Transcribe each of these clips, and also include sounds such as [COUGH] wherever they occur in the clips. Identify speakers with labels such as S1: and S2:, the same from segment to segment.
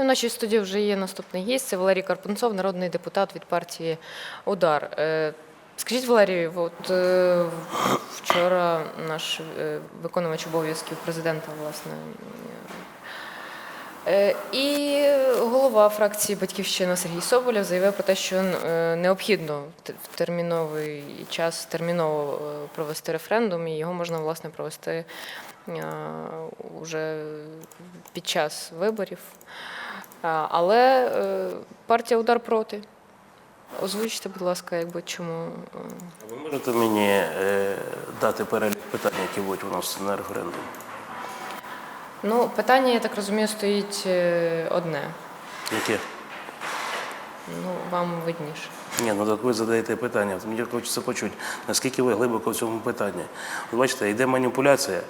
S1: І в нашій студії вже є наступний гість. Це Валерій Карпунцов, народний депутат від партії Удар. Е, Скажіть, Валерій, от е, вчора наш е, виконувач обов'язків президента, власне, і голова фракції Батьківщина Сергій Соболєв заявив про те, що необхідно в терміновий час терміново провести референдум, і його можна власне провести уже під час виборів. Але е, партія удар проти. Озвучте, будь ласка, якби чому. е,
S2: Ви можете мені е, дати перелік питань, які будуть виносити на референдум?
S1: Ну, питання, я так розумію, стоїть одне.
S2: Яке?
S1: Ну, вам видніше.
S2: Ні, ну так ви задаєте питання. Мені хочеться почути, наскільки ви глибоко в цьому питанні. От бачите, йде маніпуляція,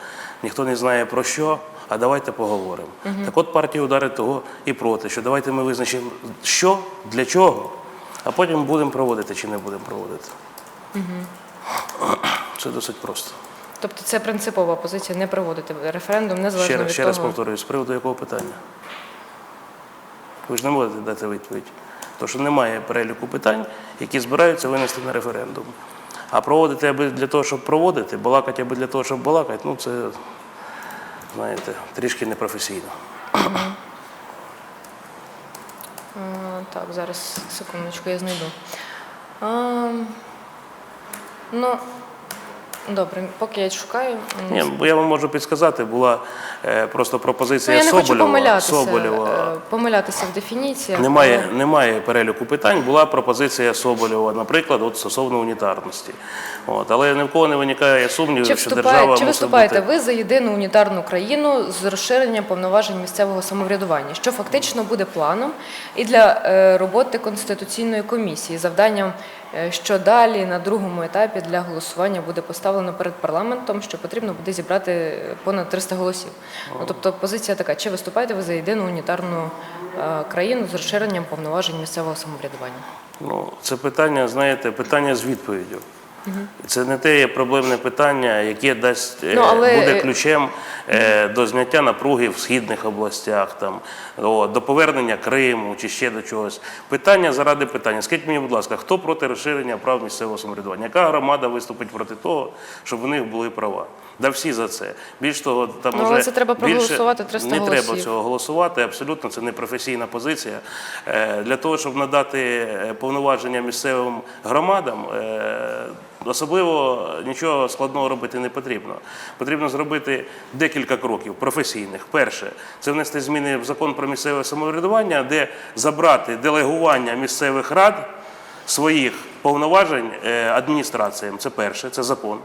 S2: ніхто не знає про що, а давайте поговоримо. Так от партія удари того і проти, що давайте ми визначимо, що, для чого, а потім будемо проводити чи не будемо проводити. Це досить просто.
S1: Тобто це принципова позиція не проводити референдум, незалежно
S2: Ще,
S1: від
S2: ще
S1: того.
S2: раз повторюю, з приводу якого питання? Ви ж не можете дати відповідь. Тому що немає переліку питань, які збираються винести на референдум. А проводити аби для того, щоб проводити, балакати аби для того, щоб балакати, ну це, знаєте, трішки непрофесійно.
S1: Так, зараз секундочку, я знайду. Ну, добре, поки я шукаю.
S2: Ні, бо я вам можу підсказати, була е, просто
S1: Ну,
S2: пропозиція
S1: я не хочу помилятися,
S2: Соболєва.
S1: е, помилятися в дефініціях.
S2: Немає, немає переліку питань. Була пропозиція Соболєва, наприклад, от стосовно унітарності. От, але ні в кого не виникає сумнівів,
S1: Чи,
S2: що
S1: вступає,
S2: держава
S1: чи
S2: мусить
S1: виступаєте
S2: бути.
S1: ви за єдину унітарну країну з розширенням повноважень місцевого самоврядування, що фактично буде планом і для е, роботи конституційної комісії, завданням, що далі на другому етапі для голосування буде поставлено перед парламентом, що потрібно буде зібрати понад 300 голосів. Ну, тобто позиція така: чи виступаєте ви за єдину унітарну е, країну з розширенням повноважень місцевого самоврядування?
S2: Ну, це питання, знаєте, питання з відповіддю. Це не те є проблемне питання, яке дасть е,
S1: Ну, але-
S2: буде ключем е, до зняття напруги в східних областях, там о, до повернення Криму чи ще до чогось. Питання заради питання. Скажіть мені, будь ласка, хто проти розширення прав місцевого самоврядування? Яка громада виступить проти того, щоб у них були права? Да всі за це. Більш того, там
S1: Ну, але це треба проголосувати 300
S2: не треба цього голосувати. Абсолютно це не професійна позиція. Е, Для того, щоб надати е, повноваження місцевим громадам, е, особливо нічого складного робити не потрібно. Потрібно зробити декілька кроків професійних. Перше, це внести зміни в закон про місцеве самоврядування, де забрати делегування місцевих рад своїх повноважень е, адміністраціям. Це перше, це закон.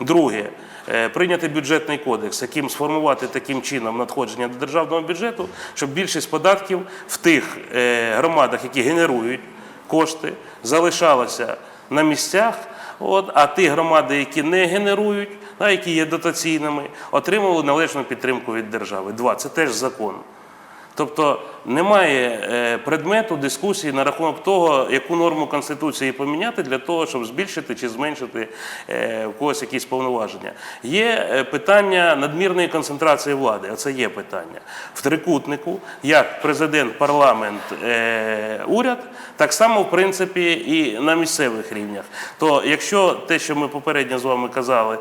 S2: Друге, е, прийняти бюджетний кодекс, яким сформувати таким чином надходження до державного бюджету, щоб більшість податків в тих е, громадах, які генерують кошти, залишалася на місцях. От, а ті громади, які не генерують, а які є дотаційними, отримували належну підтримку від держави. Два це теж закон. Тобто немає е, предмету дискусії на рахунок того, яку норму Конституції поміняти для того, щоб збільшити чи зменшити е, в когось якісь повноваження. Є е, питання надмірної концентрації влади. Оце є питання. В трикутнику, як президент, парламент, уряд, так само, в принципі, і на місцевих рівнях. То якщо те, що ми попередньо з вами казали,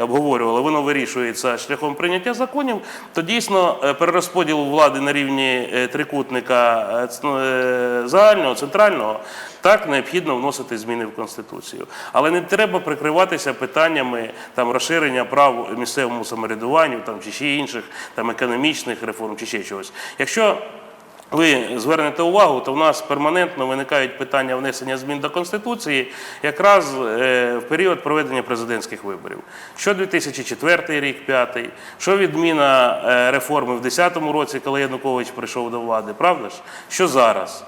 S2: обговорювали, воно вирішується шляхом прийняття законів, то дійсно перерозподіл влади на рівні е, трикутника е, ну, е, загального, центрального, так необхідно вносити зміни в Конституцію. Але не треба прикриватися питаннями там, розширення прав місцевому самоврядуванню там, чи ще інших там, економічних реформ, чи ще чогось. Якщо ви звернете увагу, то в нас перманентно виникають питання внесення змін до Конституції якраз е, в період проведення президентських виборів. Що 2004 рік, 2005, що відміна е, реформи в 2010 році, коли Янукович прийшов до влади, правда ж? Що зараз?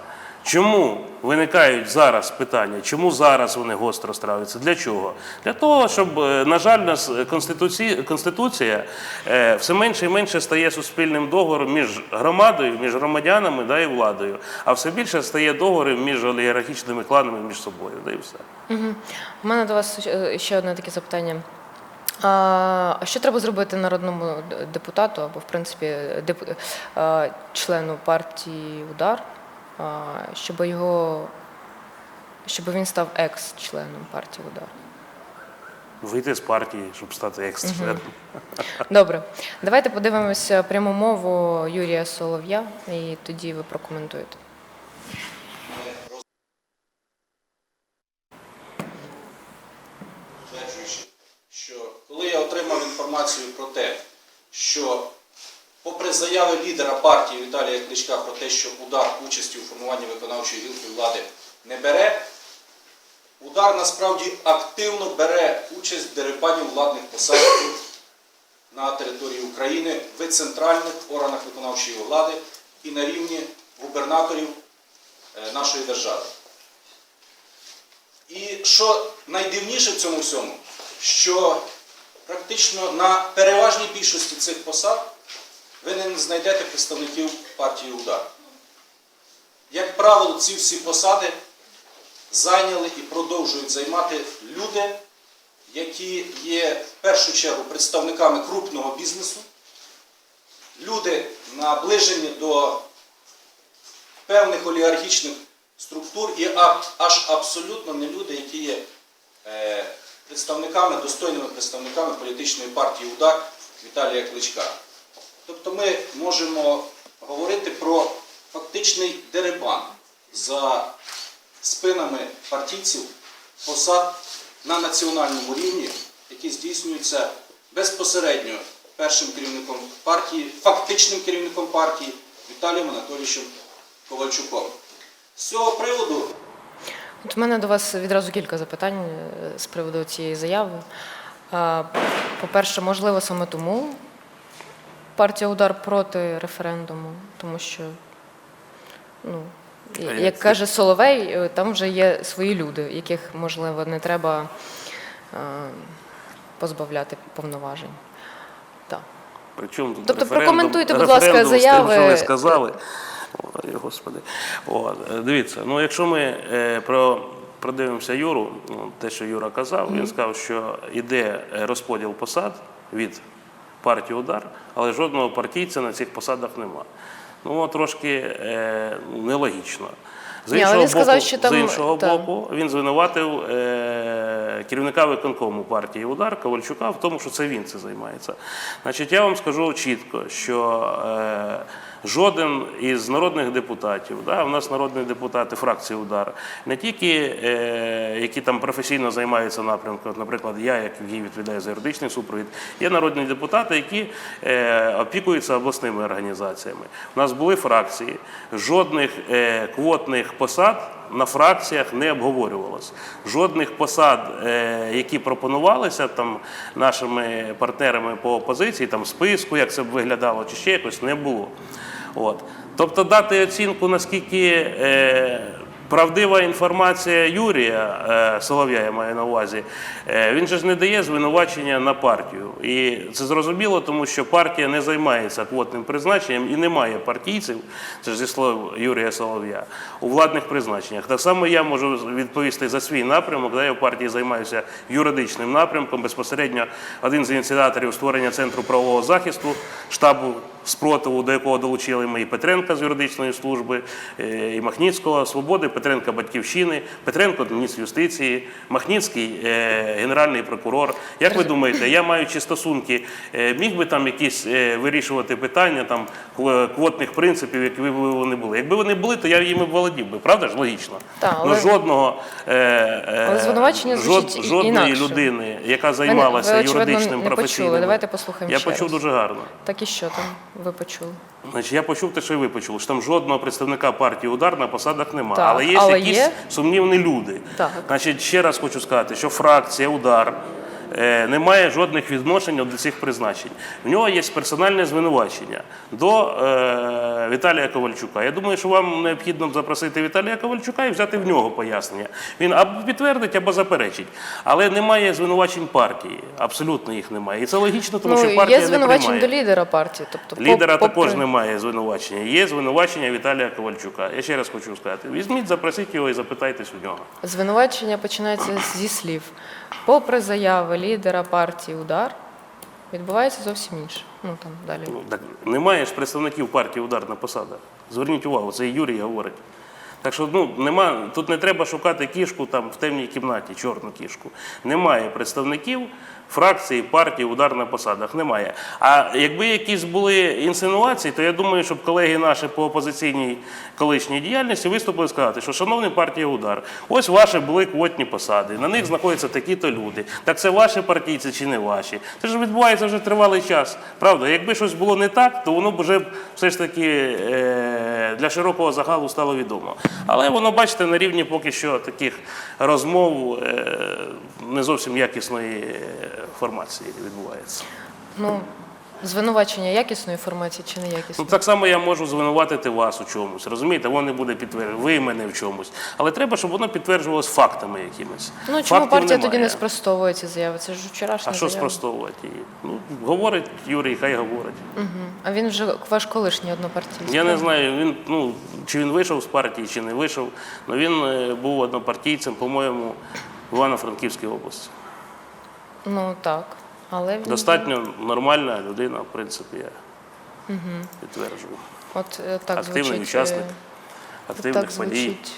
S2: Чому виникають зараз питання? Чому зараз вони гостро ставляться? Для чого? Для того, щоб, е, на жаль, нас конституція, конституція е, все менше і менше стає суспільним договором між громадою, між громадянами да, і владою, а все більше стає договором між олігархічними кланами між собою. Да і все.
S1: У мене до вас е, ще одне таке запитання. А що треба зробити народному депутату або, в принципі, деп- е, члену партії Удар, щоб його щоб він став екс-членом партії Удар?
S2: Вийти з партії, щоб стати екс-членом.
S1: Добре, давайте подивимося пряму мову Юрія Солов'я, і тоді ви прокоментуєте.
S3: стверджуючи, що коли я отримав інформацію про те, що попри заяви лідера партії Віталія Кличка про те, що удар участі у формуванні виконавчої гілки влади не бере, удар насправді активно бере участь в дерибані владних посад на території України в центральних органах виконавчої влади і на рівні губернаторів е, нашої держави. І що найдивніше в цьому всьому, що практично на переважній більшості цих посад ви не знайдете представників партії Удар. Як правило, ці всі посади зайняли і продовжують займати люди, які є в першу чергу представниками крупного бізнесу, люди наближені до певних олігархічних структур і аж абсолютно не люди, які є е, представниками, достойними представниками політичної партії УДАК Віталія Кличка. Тобто ми можемо говорити про фактичний дерибан за спинами партійців посад на національному рівні, які здійснюються безпосередньо першим керівником партії, фактичним керівником партії Віталієм Анатолійовичем Ковальчуком. З цього приводу
S1: От у мене до вас відразу кілька запитань е, з приводу цієї заяви. По-перше, можливо, саме тому партія удар проти референдуму, тому що, ну, як каже Соловей, е, там вже є свої люди, яких, можливо, не треба е, позбавляти повноважень. Так.
S2: Причому тут
S1: Тобто прокоментуйте, будь ласка,
S2: референдум з тим, що ви сказали. Ой, Господи. От, е, дивіться, ну якщо ми е, про, продивимося Юру, ну, те, що Юра казав, він сказав, що йде розподіл посад від партії Удар, але жодного партійця на цих посадах нема. Ну, трошки е, нелогічно. З
S1: Ні,
S2: іншого,
S1: сказав,
S2: боку,
S1: що там-
S2: з іншого
S1: так.
S2: боку, він звинуватив е, керівника виконкому партії Удар Ковальчука в тому, що це він це займається. Значить, я вам скажу чітко, що е, жоден із народних депутатів, да, у нас народні депутати фракції Удар, не тільки е, які там професійно займаються напрямком, наприклад, я, як який відповідає за юридичний супровід, є народні депутати, які е, опікуються обласними організаціями. У нас були фракції, жодних е, квотних посад на фракціях не обговорювалось. Жодних посад, е, які пропонувалися там нашими партнерами по опозиції, там списку, як це б виглядало, чи ще якось не було. От. Тобто дати оцінку, наскільки е, правдива інформація Юрія е, Солов'я, я маю на увазі, е, він же ж не дає звинувачення на партію. І це зрозуміло, тому що партія не займається квотним призначенням і немає партійців, це ж зі слов Юрія Солов'я, у владних призначеннях. Так само я можу відповісти за свій напрямок, де я в партії займаюся юридичним напрямком. Безпосередньо один з ініціаторів створення центру правового захисту штабу спротиву, до якого долучили ми і Петренка з юридичної служби, е, і Махніцького Свободи, Петренка Батьківщини, Петренко міністр юстиції, Махніцький е, генеральний прокурор. Як ви думаєте, я маючи стосунки, е, міг би там якісь е, вирішувати питання там квотних принципів, які би вони були? Якби вони були, то я їми володів би, правда ж логічно?
S1: Так,
S2: Ну,
S1: але-
S2: жодного
S1: Але звинувачення і-
S2: жодної
S1: інакше.
S2: людини, яка займалася
S1: ви, очевидно,
S2: юридичним
S1: не
S2: професійним.
S1: почули. Давайте послухаємо
S2: Я
S1: ще
S2: почув
S1: раз.
S2: дуже гарно.
S1: Так і що там ви почули?
S2: Значить, я почув те, що і ви почули, що там жодного представника партії удар на посадах немає. Є
S1: але
S2: якісь
S1: є?
S2: сумнівні люди.
S1: Так.
S2: Значить, ще раз хочу сказати, що фракція удар. Е, Не має жодних відношень до цих призначень. В нього є персональне звинувачення до е, Віталія Ковальчука. Я думаю, що вам необхідно запросити Віталія Ковальчука і взяти в нього пояснення. Він або підтвердить, або заперечить. Але немає звинувачень партії. Абсолютно їх немає. І це логічно, тому
S1: ну,
S2: що партія
S1: є
S2: не
S1: звинувачення до лідера партії. Тобто,
S2: Лідера
S1: попри-
S2: також немає звинувачення. Є звинувачення Віталія Ковальчука. Я ще раз хочу сказати: візьміть, запросіть його і запитайтесь у нього.
S1: Звинувачення починається зі слів. Попри заяви лідера партії Удар відбувається зовсім інше. Ну там далі.
S2: Ну, так немає ж представників партії удар на посадах. Зверніть увагу, це і Юрій говорить. Так що ну, нема, тут не треба шукати кішку там в темній кімнаті, чорну кішку. Немає представників фракції, партії, удар на посадах. Немає. А якби якісь були інсинуації, то я думаю, щоб колеги наші по опозиційній колишній діяльності виступили сказати, що шановні партія удар, ось ваші були квотні посади, на них знаходяться такі-то люди. Так це ваші партійці чи не ваші? Це ж відбувається вже тривалий час. Правда, якби щось було не так, то воно б вже все ж таки е, для широкого загалу стало відомо. Але воно, бачите, на рівні поки що таких розмов е, не зовсім якісної е, формації відбувається.
S1: Ну, звинувачення якісної інформації чи
S2: не
S1: якісної?
S2: Ну, так само я можу звинуватити вас у чомусь, розумієте? Воно не буде підтверджено, ви мене в чомусь. Але треба, щоб воно підтверджувалось фактами якимись.
S1: Ну чому
S2: Фактів
S1: партія тоді не спростовує ці заяви? Це ж вчорашня
S2: А що
S1: заява.
S2: спростовувати її? Ну, говорить Юрій, хай говорить.
S1: Мгм. А він вже ваш колишній однопартійний.
S2: Я не знаю, він, ну, чи він вийшов з партії, чи не вийшов. але він е, був однопартійцем, по-моєму, в Івано-Франківській області.
S1: Ну так. Але він
S2: Достатньо нормальна людина, в принципі, я підтверджую.
S1: от е, так
S2: Активний
S1: звучить.
S2: учасник
S1: е,
S2: активних
S1: так
S2: подій.
S1: звучить.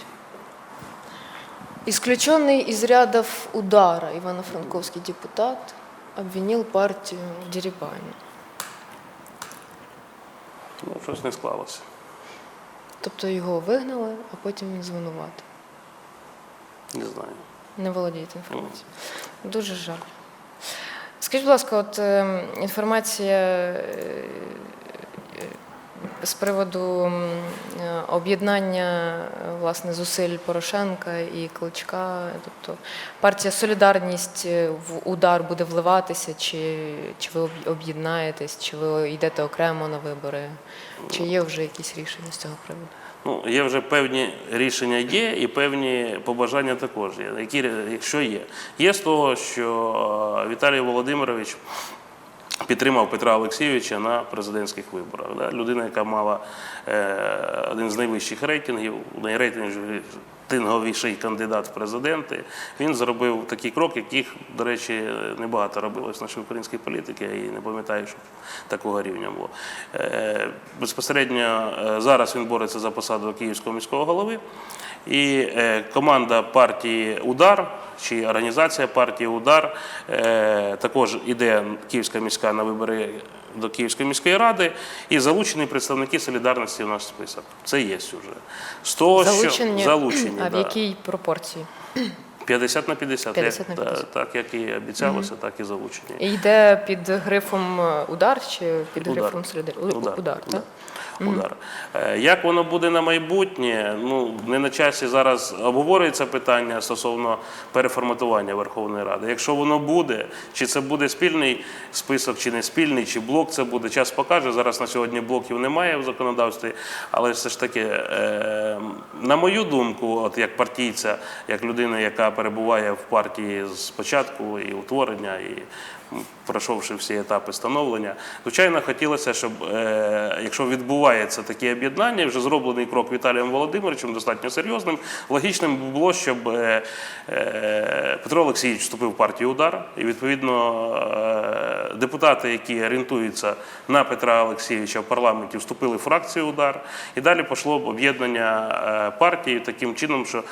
S1: Исключенный из рядов удара Ивано-Франковский депутат обвинил партию в дерибане.
S2: Ну, щось не склалося.
S1: Тобто його вигнали, а потім він звинуватий.
S2: Не знаю.
S1: Не володієте інформацією. Дуже жаль. Скажіть, будь ласка, от е, інформація е, з приводу е, об'єднання власне зусиль Порошенка і Кличка, тобто партія Солідарність е, в удар буде вливатися, чи, чи ви об- об'єднаєтесь, чи ви йдете окремо на вибори, чи є вже якісь рішення з цього приводу?
S2: Ну, є вже певні рішення є, і певні побажання також є. Які, якщо є. Є з того, що е, Віталій Володимирович підтримав Петра Олексійовича на президентських виборах. Да? Людина, яка мала е, один з найвищих рейтингів, найрейтинговіший кандидат в президенти, він зробив такий крок, яких, до речі, небагато робилось в нашій українській політики, я і не пам'ятаю, щоб такого рівня було. Е, безпосередньо е, зараз він бореться за посаду київського міського голови. І е, команда партії Удар чи організація партії Удар е, також іде Київська міська на вибори до Київської міської ради, і залучені представники солідарності в наш список. Це є вже. З того,
S1: Залучені,
S2: що залучені
S1: а в якій пропорції?
S2: 50 на 50,
S1: 50 на 50.
S2: Так, як і обіцялося, так і залучені.
S1: І йде під грифом удар чи під
S2: Удар.
S1: грифом солідарність?
S2: Удар,
S1: удар так?
S2: Удар. Е, Як воно буде на майбутнє? Ну не на часі зараз обговорюється питання стосовно переформатування Верховної Ради. Якщо воно буде, чи це буде спільний список, чи не спільний, чи блок це буде, час покаже. Зараз на сьогодні блоків немає в законодавстві, але все ж таки, е, на мою думку, от як партійця, як людина, яка перебуває в партії з початку і утворення, і пройшовши всі етапи становлення, звичайно, хотілося, щоб е, якщо відбувається таке об'єднання, вже зроблений крок Віталієм Володимировичем, достатньо серйозним, логічним було, щоб е, е, Петро Олексійович вступив в партію удар, і відповідно депутати, які орієнтуються на Петра Олексійовича в парламенті, вступили в фракцію удар, і далі пішло б об'єднання партії таким чином, що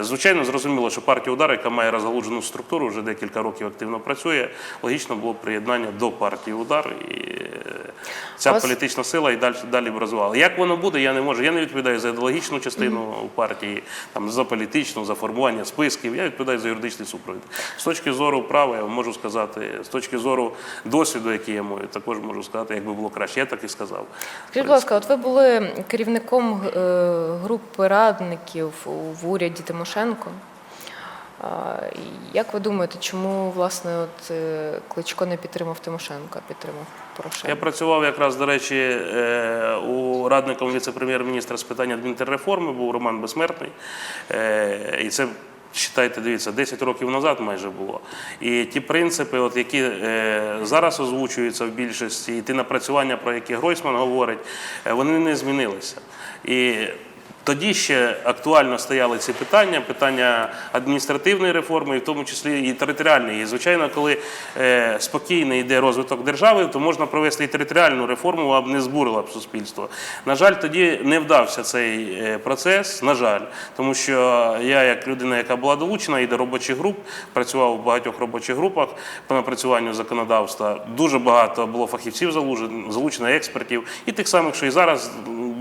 S2: звичайно зрозуміло, що партія удар, яка має розгалуджену структуру, вже декілька років активно працює. Логічно було приєднання до партії удар, і е, ця
S1: Ось-
S2: політична сила і далі далі б розвивала. Як воно буде, я не можу. Я не відповідаю за ідеологічну частину партії, там за політичну, за формування списків. Я відповідаю за юридичний супровід. З точки зору права, я можу сказати, з точки зору досвіду, який я маю, також можу сказати, як би було краще. Я так і сказав.
S1: Скажіть, будь ласка, от ви були керівником е, групи радників в уряді Тимошенко. Як ви думаєте, чому власне от е, Кличко не підтримав Тимошенка, підтримав Порошенка?
S2: Я працював якраз, до речі, е, у радником віце-прем'єр-міністра з питань адмінтерреформи, був Роман Безсмертний. Е, І це, вважайте, дивіться, 10 років назад майже було. І ті принципи, от, які зараз озвучуються в більшості, і ті напрацювання, про які Гройсман говорить, вони не змінилися. І Тоді ще актуально стояли ці питання, питання адміністративної реформи, в тому числі і територіальної. І, звичайно, коли е, спокійно йде розвиток держави, то можна провести і територіальну реформу, аби не збурила б суспільство. На жаль, тоді не вдався цей е, процес. На жаль, тому що я, як людина, яка була долучена і до робочих груп, працював у багатьох робочих групах по напрацюванню законодавства. Дуже багато було фахівців залучено експертів, і тих самих, що і зараз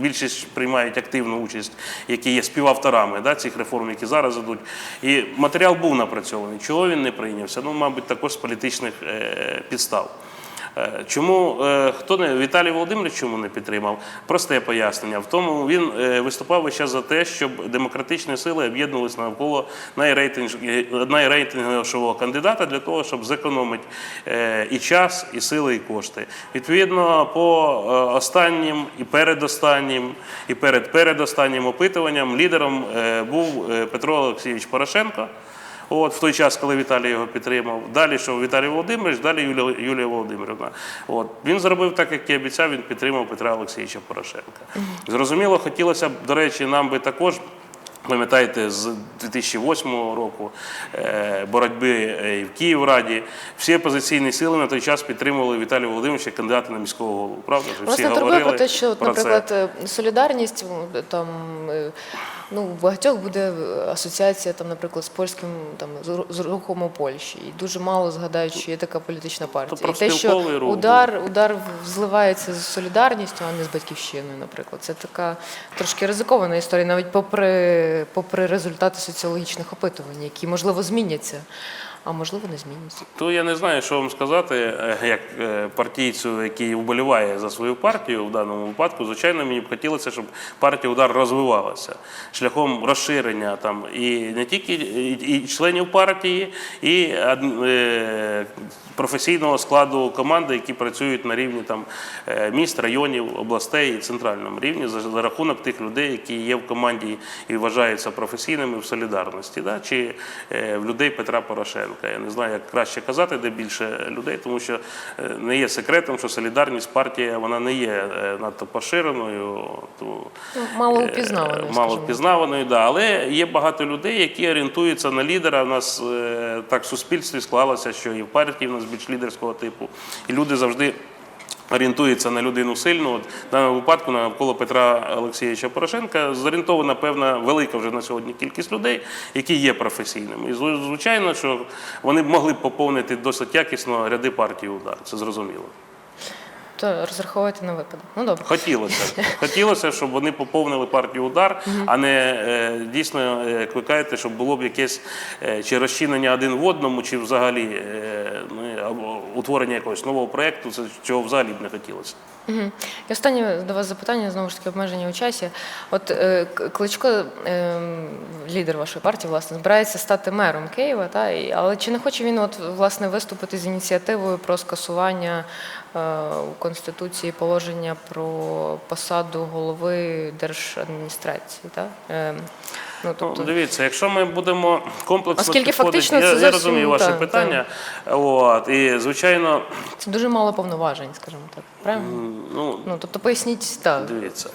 S2: більшість приймають активну участь, які є співавторами да, цих реформ, які зараз ідуть. І матеріал був напрацьований. Чого він не прийнявся? Ну, мабуть, також з політичних е, підстав. Е, Чому е, хто не Віталій Володимирович чому не підтримав? Просте пояснення. В тому він е, виступав весь за те, щоб демократичні сили об'єднувалися навколо найрейтинговішого кандидата для того, щоб зекономити і час, і сили, і кошти. Відповідно, по останнім і передостаннім, і перед передостаннім опитуванням лідером був Петро Олексійович Порошенко. От в той час, коли Віталій його підтримав. Далі йшов Віталій Володимирович, далі Юлія, Юлія Володимирівна. От він зробив так, як і обіцяв. Він підтримав Петра Олексійовича Порошенка. Зрозуміло, хотілося б, до речі, нам би також. Пам'ятаєте, з 2008 року е, боротьби е, в Київраді всі опозиційні сили на той час підтримували Віталія Володимировича кандидата на міського голову. Правда? Всі
S1: Власне,
S2: говорили
S1: про те, що,
S2: про
S1: наприклад, е, солідарність там. Ну, у багатьох буде е, асоціація, там, наприклад, з польським там з ру- рухом у Польщі, і дуже мало згадають, що є така політична партія. І те, що удар, удар зливається з солідарністю, а не з батьківщиною, наприклад. Це така трошки ризикована історія, навіть попри, попри результати соціологічних опитувань, які можливо зміняться, а можливо не зміняться.
S2: То я не знаю, що вам сказати, е, як е, партійцю, який вболіває за свою партію в даному випадку. Звичайно, мені б хотілося, щоб партія удар розвивалася шляхом розширення там і не тільки і, членів партії, і е, професійного складу команди, які працюють на рівні там міст, районів, областей і центральному рівні за, рахунок тих людей, які є в команді і вважаються професійними в солідарності, да? чи в людей Петра Порошенка. Я не знаю, як краще казати, де більше людей, тому що е, не є секретом, що солідарність партія вона не є е, надто поширеною. тому,
S1: Ну, мало
S2: впізнаваною.
S1: упізнаваною,
S2: Мало впізнаваною, да. але є багато людей, які орієнтуються на лідера. У нас е, так в суспільстві склалося, що і в партії в нас більш лідерського типу. І люди завжди. Орієнтується на людину сильну. От, в даному випадку навколо Петра Олексійовича Порошенка зорієнтована певна велика вже на сьогодні кількість людей, які є професійними. І звичайно, що вони б могли поповнити досить якісно ряди партії удар. Це зрозуміло.
S1: То розраховувати на випадок. Ну добре.
S2: Хотілося, [LAUGHS] хотілося, щоб вони поповнили партію удар, а не е, дійсно, е, як щоб було б якесь е, чи розчинення один в одному, чи взагалі ну, або утворення якогось нового проєкту, це чого взагалі б не хотілося.
S1: Мгм. І останнє до вас запитання, знову ж таки, обмеження у часі. От е, Кличко, е, лідер вашої партії, власне, збирається стати мером Києва, та, але чи не хоче він от, власне, виступити з ініціативою про скасування у Конституції положення про посаду голови держадміністрації? Та? Ну,
S2: Ну,
S1: тобто,
S2: дивіться, якщо ми будемо комплексно
S1: Оскільки
S2: підходити,
S1: фактично
S2: я,
S1: це
S2: я розумію ваше
S1: так,
S2: питання. От, і звичайно,
S1: це дуже мало повноважень, скажімо так. Правильно?
S2: ну,
S1: Ну, тобто поясніть, так.
S2: Дивіться,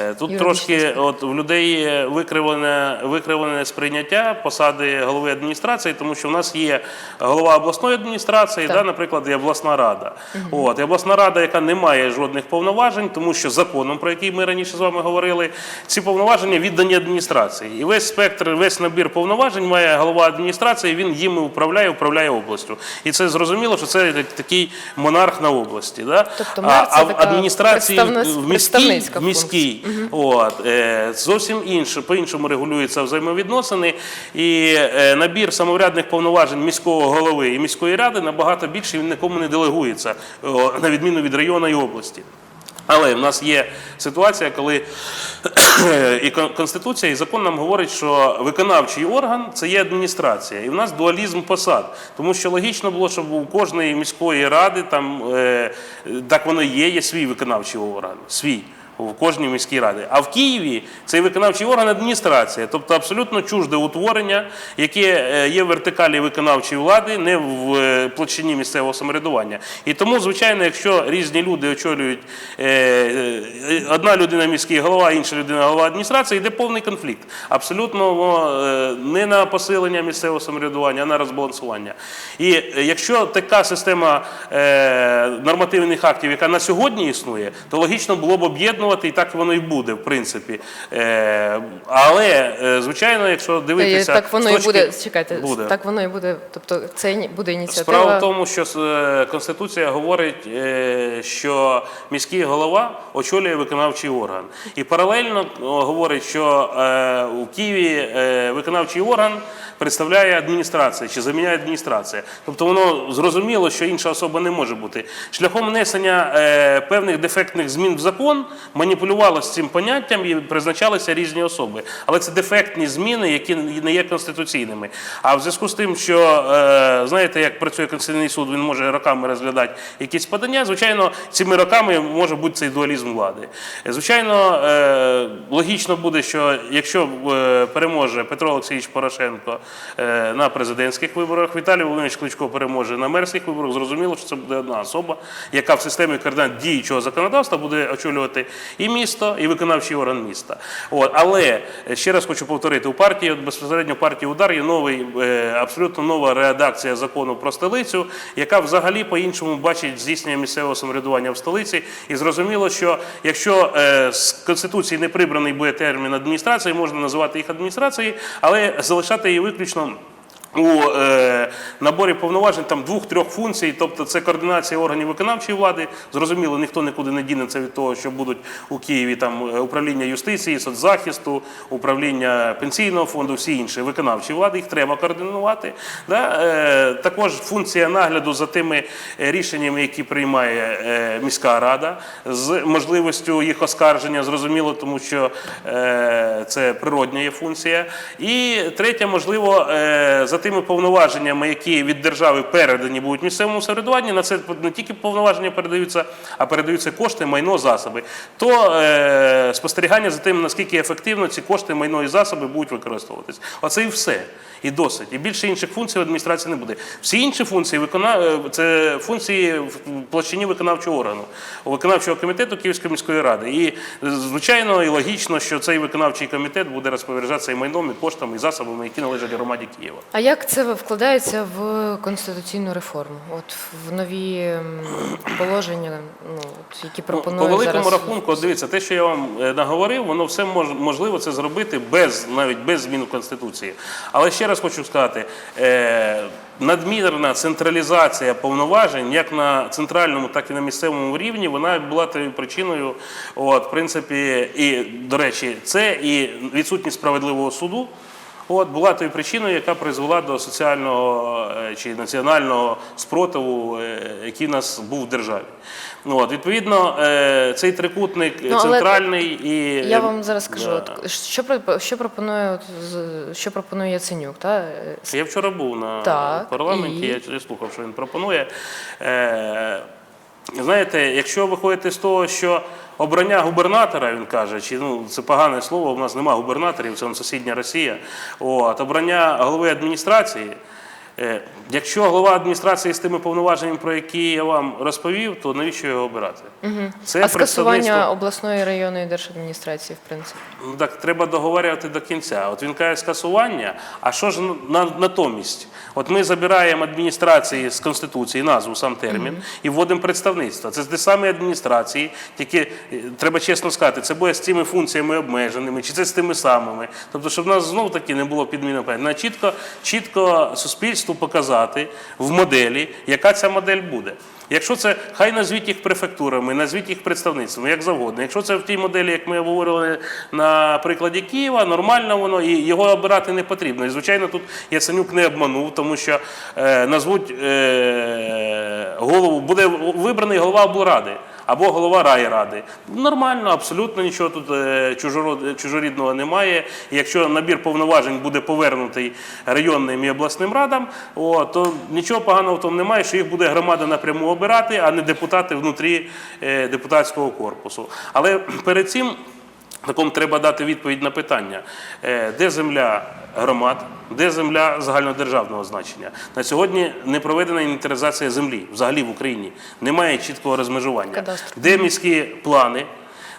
S2: е, тут трошки от в людей є викривлене, викривлене сприйняття посади голови адміністрації, тому що в нас є голова обласної адміністрації,
S1: Так.
S2: да, наприклад, і обласна рада. От, і обласна рада, яка не має жодних повноважень, тому що законом, про який ми раніше з вами говорили, ці повноваження віддані адміністрації. І весь спектр, весь набір повноважень має голова адміністрації, він їми управляє, управляє областю. І це зрозуміло, що це такий монарх на області. Да?
S1: Тобто
S2: а,
S1: мер це
S2: а в адміністрації в міській, в міській от, е, зовсім інше, по-іншому регулюються взаємовідносини. І е, набір самоврядних повноважень міського голови і міської ради набагато більше він нікому не делегується, о, на відміну від району і області. Але в нас є ситуація, коли [CLEARS THROAT] і Конституція, і закон нам говорить, що виконавчий орган це є адміністрація. І в нас дуалізм посад. Тому що логічно було, щоб у кожної міської ради там е, так воно є, є свій виконавчий орган. Свій. В кожній міській раді. А в Києві цей виконавчий орган адміністрація, тобто абсолютно чужде утворення, яке е, є в вертикалі виконавчої влади, не в е, площині місцевого самоврядування. І тому, звичайно, якщо різні люди очолюють е, одна людина міський голова, інша людина голова адміністрації, йде повний конфлікт. Абсолютно не на посилення місцевого самоврядування, а на розбалансування. І якщо така система нормативних актів, яка на сьогодні існує, то логічно було б об'єднувати, і так воно і буде, в принципі. Е, але, е, звичайно, якщо дивитися.
S1: так воно
S2: з
S1: і буде. Чекайте,
S2: буде.
S1: так воно і буде. Тобто це буде ініціатива.
S2: Справа в тому, що е, Конституція говорить, е, що міський голова очолює виконавчий орган. І паралельно говорить, що е, у Києві е, виконавчий орган представляє адміністрація чи заміняє адміністрація. Тобто воно зрозуміло, що інша особа не може бути. Шляхом внесення е, певних дефектних змін в закон маніпулювалося цим поняттям і призначалися різні особи. Але це дефектні зміни, які не є конституційними. А в зв'язку з тим, що е, знаєте, як працює Конституційний суд, він може роками розглядати якісь подання. Звичайно, цими роками може бути цей дуалізм влади. Звичайно, е, логічно буде, що якщо е, переможе Петро Олексійович Порошенко на президентських виборах, Віталій Володимирович Кличко переможе на мерських виборах, зрозуміло, що це буде одна особа, яка в системі координат діючого законодавства буде очолювати і місто, і виконавчий орган міста. От. Але е, ще раз хочу повторити, у партії, безпосередньо партії удар є новий, е, абсолютно нова редакція закону про столицю, яка взагалі по-іншому бачить здійснення місцевого самоврядування в столиці. І зрозуміло, що якщо е, з конституції не прибраний буде термін адміністрації, можна називати їх адміністрацією, але залишати її виключно. У е, наборі повноважень там двох-трьох функцій, тобто це координація органів виконавчої влади. Зрозуміло, ніхто нікуди не дінеться від того, що будуть у Києві там е, управління юстиції, соцзахисту, управління пенсійного фонду, всі інші виконавчі влади, їх треба координувати. Да? Е, також функція нагляду за тими е, рішеннями, які приймає е, міська рада, з можливістю їх оскарження, зрозуміло, тому що е, це природня є функція. І третє, можливо, е, за тими повноваженнями, які від держави передані будуть місцевому самоврядуванні, на це не тільки повноваження передаються, а передаються кошти, майно, засоби. То е, спостерігання за тим, наскільки ефективно ці кошти, майно і засоби будуть використовуватись. Оце і все. І досить. І більше інших функцій в адміністрації не буде. Всі інші функції викона... е, це функції в площині виконавчого органу, виконавчого комітету Київської міської ради. І звичайно і логічно, що цей виконавчий комітет буде розпоряджатися і майном, і коштами, і засобами, які належать громаді Києва.
S1: Як це вкладається в конституційну реформу? От в нові положення, ну от, які
S2: Ну,
S1: пропонує
S2: По великому
S1: зараз
S2: рахунку, дивіться, те, що я вам е, наговорив, воно все мож, можливо це зробити без навіть без змін в Конституції. Але ще раз хочу сказати. Е, Надмірна централізація повноважень, як на центральному, так і на місцевому рівні, вона була причиною, от, в принципі, і, до речі, це і відсутність справедливого суду, От була тою причиною, яка призвела до соціального е, чи національного спротиву, е, який в нас був в державі. Ну, От, відповідно, е, цей трикутник
S1: Ну,
S2: центральний і
S1: Я вам зараз скажу,
S2: Да.
S1: от, що що пропонує що пропонує Яценюк, та
S2: Я вчора був на
S1: Так,
S2: парламенті,
S1: і?
S2: я слухав, що він пропонує. Знаєте, якщо виходити з того, що обрання губернатора, він каже, чи ну це погане слово, у нас немає губернаторів, це сусідня Росія. От, обрання голови адміністрації. Е, Якщо голова адміністрації з тими повноваженнями, про які я вам розповів, то навіщо його обирати? Це
S1: а скасування обласної районної держадміністрації, в принципі.
S2: Ну так треба договорювати до кінця. От він каже скасування. А що ж на, натомість? От ми забираємо адміністрації з конституції, назву сам термін, і вводимо представництво. Це ті самі адміністрації, тільки е, треба чесно сказати, це буде з цими функціями обмеженими, чи це з тими самими. Тобто, щоб в нас знов таки не було підміни. На чітко, чітко суспільству показати в моделі, яка ця модель буде. Якщо це хай назвіть їх префектурами, назвіть їх представництвами, як завгодно. Якщо це в тій моделі, як ми говорили на прикладі Києва, нормально воно і його обирати не потрібно. І звичайно, тут Яценюк не обманув, тому що е, назвуть е, голову, буде вибраний голова облради. Або голова райради. Нормально, абсолютно нічого тут е, чужорідного немає. Якщо набір повноважень буде повернутий районним і обласним радам, о, то нічого поганого в тому немає, що їх буде громада напряму обирати, а не депутати внутрі е, депутатського корпусу. Але перед цим такому треба дати відповідь на питання, е, де земля громад, де земля загальнодержавного значення. На сьогодні не проведена інвентаризація землі взагалі в Україні. Немає чіткого розмежування. Де міські плани,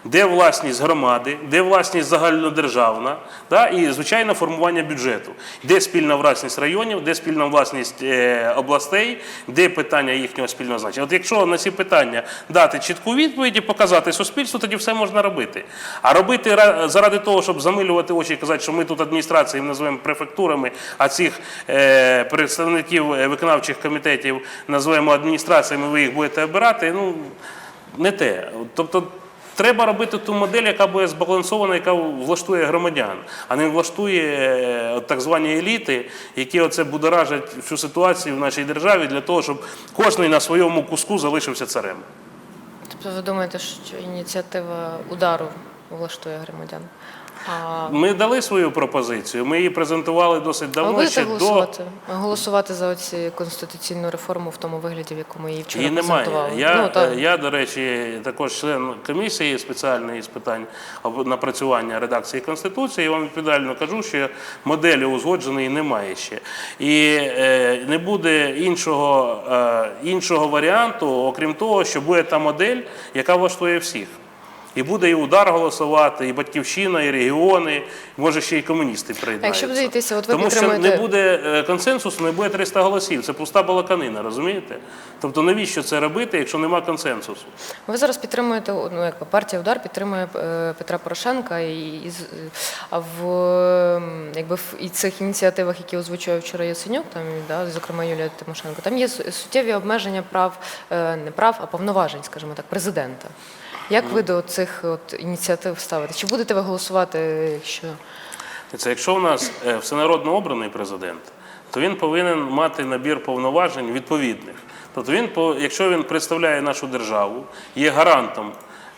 S2: де власність громади, де власність загальнодержавна, да, і звичайно формування бюджету, де спільна власність районів, де спільна власність е, областей, де питання їхнього спільного значення. От якщо на ці питання дати чітку відповідь і показати суспільству, тоді все можна робити. А робити заради того, щоб замилювати очі і казати, що ми тут адміністрації називаємо префектурами, а цих е, представників е, виконавчих комітетів називаємо адміністраціями, ви їх будете обирати, ну не те. Тобто треба робити ту модель, яка буде збалансована, яка влаштує громадян, а не влаштує е, так звані еліти, які оце будоражать всю ситуацію в нашій державі для того, щоб кожен на своєму куску залишився царем.
S1: Тобто ви думаєте, що ініціатива удару влаштує громадян?
S2: Ми дали свою пропозицію, ми її презентували досить
S1: ви
S2: давно.
S1: будете
S2: ще до
S1: голосувати? Голосувати за оці конституційну реформу в тому вигляді, в якому її вчора
S2: Її немає.
S1: презентували?
S2: Я,
S1: ну, та,
S2: е, я, до речі, також член комісії спеціальної з питань напрацювання редакції Конституції. Я вам відповідально кажу, що моделі узгодженої немає ще. І е, не буде іншого, е, іншого варіанту, окрім того, що буде та модель, яка влаштує всіх. І буде і удар голосувати, і батьківщина, і регіони, може ще й комуністи приєднаються.
S1: якщо буде йтися, от ви
S2: Тому що не буде е, консенсусу, не буде 300 голосів. Це пуста балаканина, розумієте? Тобто навіщо це робити, якщо нема консенсусу?
S1: Ви зараз підтримуєте, ну як партія удар підтримує е, Петра Порошенка, і, а в ем, якби в і цих ініціативах, які озвучував вчора Ясенюк, там да, зокрема Юлія Тимошенко, там є суттєві обмеження прав е, не прав, а повноважень, скажімо так, президента. Як ви до цих от ініціатив ставите? Чи будете ви голосувати, якщо
S2: Це якщо у нас е, всенародно обраний президент, то він повинен мати набір повноважень відповідних. Тобто він, якщо він представляє нашу державу, є гарантом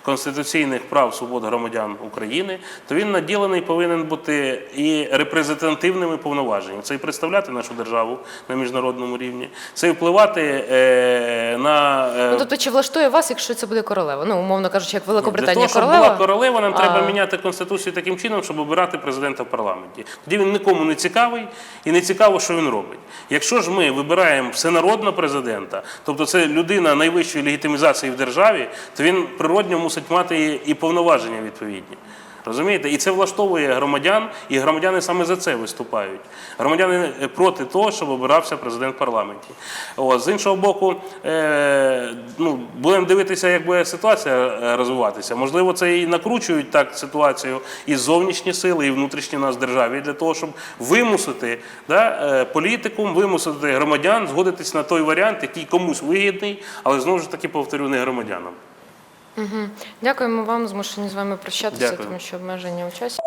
S2: конституційних прав свобод громадян України, то він наділений повинен бути і репрезентативними повноваженнями. Це і представляти нашу державу на міжнародному рівні, це і впливати е, на е,
S1: ну тобто чи влаштує вас, якщо це буде королева? Ну умовно кажучи, як
S2: для
S1: Великобританія
S2: того, щоб
S1: королева.
S2: була королева, нам
S1: а-
S2: треба міняти конституцію таким чином, щоб обирати президента в парламенті. Тоді він нікому не цікавий і не цікаво, що він робить. Якщо ж ми вибираємо всенародного президента, тобто це людина найвищої легітимізації в державі, то він природньо мусить мати і- і повноваження відповідні. Розумієте? І це влаштовує громадян, і громадяни саме за це виступають. Громадяни е, проти того, щоб обирався президент в парламенті. О, з іншого боку, е, ну, будемо дивитися, як буде ситуація е, розвиватися. Можливо, це і накручують так ситуацію і зовнішні сили, і внутрішні нас державі для того, щоб вимусити да, е, політикум, вимусити громадян згодитись на той варіант, який комусь вигідний, але знову ж таки повторю, не громадянам.
S1: Дякуємо вам, змушені з вами прощатися,
S2: Дякую.
S1: тому що обмеження у часі.